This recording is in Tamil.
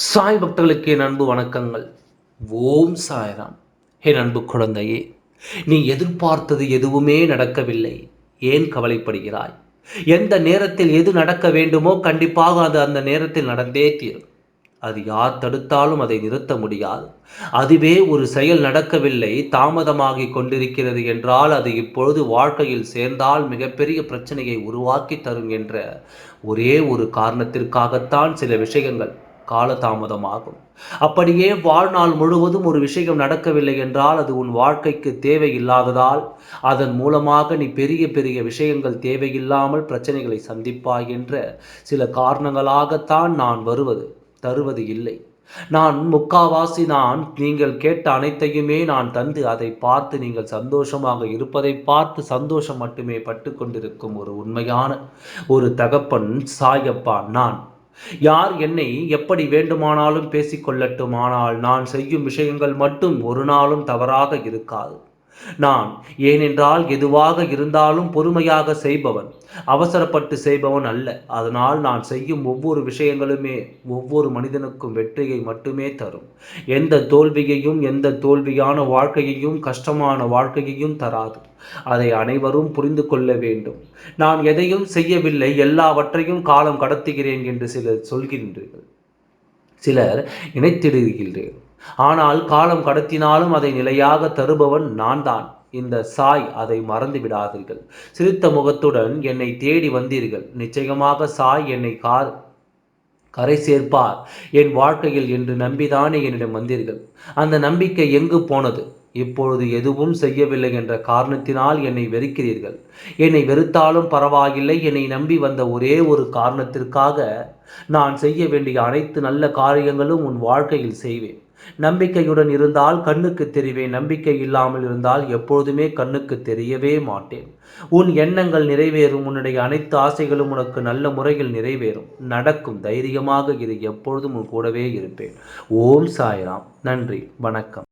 சாய் பக்தர்களுக்கு என் அன்பு வணக்கங்கள். ஓம் சாய்ராம். என் அன்பு குழந்தையே நீ எதிர்பார்த்தது எதுவுமே நடக்கவில்லை. ஏன் கவலைப்படுகிறாய்? எந்த நேரத்தில் எது நடக்க வேண்டுமோ கண்டிப்பாக அது அந்த நேரத்தில் நடந்தே தீரும். அது யார் தடுத்தாலும் அதை நிறுத்த முடியாது. அதுவே ஒரு செயல் நடக்கவில்லை தாமதமாகி கொண்டிருக்கிறது என்றால் அது இப்பொழுது வாழ்க்கையில் சேர்ந்தால் மிகப்பெரிய பிரச்சனையை உருவாக்கி தரும் என்ற ஒரே ஒரு காரணத்திற்காகத்தான் சில விஷயங்கள். காலதாமதமாகும். அப்படியே வாழ்நாள் முழுவதும் ஒரு விஷயம் நடக்கவில்லை என்றால் அது உன் வாழ்க்கைக்கு தேவையில்லாததால் அதன் மூலமாக நீ பெரிய பெரிய விஷயங்கள் தேவையில்லாமல் பிரச்சனைகளை சந்திப்பாய் என்ற சில காரணங்களாகத்தான் நான் வருவது தருவது இல்லை. நான் முக்காவாசி நான் நீங்கள் கேட்ட அனைத்தையுமே நான் தந்து அதை பார்த்து நீங்கள் சந்தோஷமாக இருப்பதை பார்த்து சந்தோஷம் மட்டுமே பட்டு கொண்டிருக்கும் ஒரு உண்மையான ஒரு தகப்பன் சாயப்பா நான். யார் என்னை எப்படி வேண்டுமானாலும் பேசிக்கொள்ளட்டும் ஆனால் நான் செய்யும் விஷயங்கள் மட்டும் ஒரு நாளும் தவறாக இருக்காது. நான் ஏனென்றால் எதுவாக இருந்தாலும் பொறுமையாக செய்பவன் அவசரப்பட்டு செய்பவன் அல்ல. அதனால் நான் செய்யும் ஒவ்வொரு விஷயங்களுமே ஒவ்வொரு மனிதனுக்கும் வெற்றியை மட்டுமே தரும். எந்த தோல்வியையும் எந்த தோல்வியான வாழ்க்கையையும் கஷ்டமான வாழ்க்கையையும் தராது. அதை அனைவரும் புரிந்து கொள்ள வேண்டும். நான் எதையும் செய்யவில்லை எல்லாவற்றையும் காலம் கடத்துகிறேன் என்று சிலர் சொல்கின்றீர்கள். சிலர் இணைத்திடுகிறீர்கள் ஆனால் காலம் கடத்தினாலும் அதை நிலையாக தருபவன் நான் தான் இந்த சாய் அதை மறந்து விடாதீர்கள். சிரித்த முகத்துடன் என்னை தேடி வந்தீர்கள். நிச்சயமாக சாய் என்னை கார் கரை சேர்ப்பார். என் வாழ்க்கையில் என்று நம்பிதானே என்னிடம் வந்தீர்கள். அந்த நம்பிக்கை எங்கு போனது? இப்பொழுது எதுவும் செய்யவில்லை என்ற காரணத்தினால் என்னை வெறுக்கிறீர்கள். என்னை வெறுத்தாலும் பரவாயில்லை. என்னை நம்பி வந்த ஒரே ஒரு காரணத்திற்காக நான் செய்ய வேண்டிய அனைத்து நல்ல காரியங்களும் உன் வாழ்க்கையில் செய்வேன். நம்பிக்கையுடன் இருந்தால் கண்ணுக்கு தெரிவேன். நம்பிக்கை இல்லாமல் இருந்தால் எப்பொழுதுமே கண்ணுக்கு தெரியவே மாட்டேன். உன் எண்ணங்கள் நிறைவேறும். உன்னுடைய அனைத்து ஆசைகளும் உனக்கு நல்ல முறையில் நிறைவேறும். நடக்கும். தைரியமாக இது எப்பொழுதும் உன் கூடவே இருப்பேன். ஓம் சாய்ராம். நன்றி. வணக்கம்.